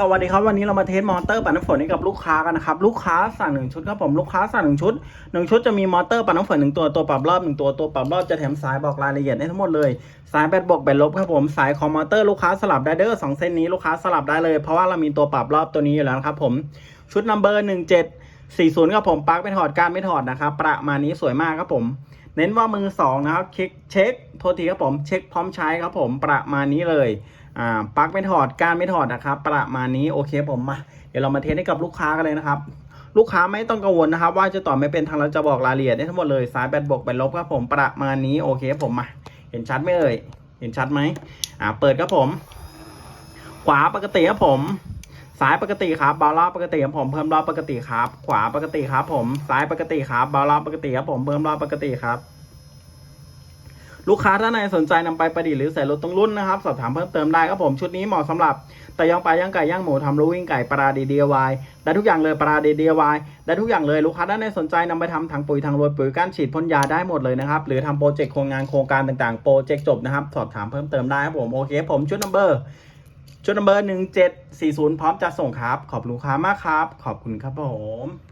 สวัสดีครับวันนี้เรามาเทสมอเตอร์ปั่นน้ำฝนให้กับลูกค้ากันนะครับลูกค้าสั่งหนึ่งชุดครับผมลูกค้าสั่งหนึ่งชุดหนึ่งชุดจะมีมอเตอร์ปั่นน้ำฝนหนึ่งตัวตัวปรับรอบหนึ่งตัวตัวปรับรอบจะแถมสายบอกรายละเอียดให้ทั้งหมดเลย สายแบตบวกแบตลบครับผมสายของมอเตอร์ลูกค้าสลับได้เด้อสองเส้นนี้ลูกค้าสลับได้เลยเพราะว่าเรามีตัวปรับรอบตัวนี้อยู่แล้วครับผมชุดนัมเบอร์หนึ่งเจ็ดสี่ศูนย์ครับผมปลั๊กไม่ถอดการไม่ถอดนะครับประมาณนี้สวยมากครับผม เน้นว่ามือสองนะครับเช็คเช็ค ษทีครับผมเช็คพร้อมใช้ครับผมประมาณนี้เลยอ่าปลั๊กไม่ถอดการไม่ถอดนะครับประมาณนี้โอเคผมมาเดี๋ยวเรามาเทสให้กับลูกค้ากันเลยนะครับลูกค้าไม่ต้องกังวลนะครับ ว่าจะต่อไม่เป็นทางเราจะบอกรายละเอียดได้ทั้งหมดเลยสายแบตบวกแบตลบครับผมประมาณนี้โอเคผมมาเห็นชัดไหมเอ่ยเห็นชัดไหมอ่าเปิดครับผม ขวาปกติครับผมซ้ายปกติครับเบาล่าปกติครับผมเพิ่มรอบปกติครับ ขวาปกติครับผม ซ้ายปกติครับเบาล่าปกติครับผมเพิ่มรอบปกติครับ ลูกค้าท่านไหนสนใจนำไปประดิษฐ์หรือใส่รถตรงรุ่นนะครับ สอบถามเพิ่มเติมได้ครับผมชุดนี้เหมาะสำหรับ แต่ย่างปลาย่างไก่ย่างหมูทำลูวิ่งไก่ปลาดีดีวายได้ทุกอย่างเลยปลาดีดีวายได้ทุกอย่างเลยลูกค้าท่านไหนสนใจนำไปทำถังปุ๋ยถังโรยปุ๋ยก้านฉีดพ่นยาได้หมดเลยนะครับหรือทำโปรเจกต์โครงงานโครงการต่างๆโปรเจกต์จบนะครับสอบถามเพิ่มเติมได้ครับผมโอเค ผมชุดนัมเบอร์ชุดนัมเบอร์หนึ่งเจ็ดสี่ศูนย์พร้อมจะส่งครับ ขอบคุณลูกค้ามากครับ ขอบคุณครับผม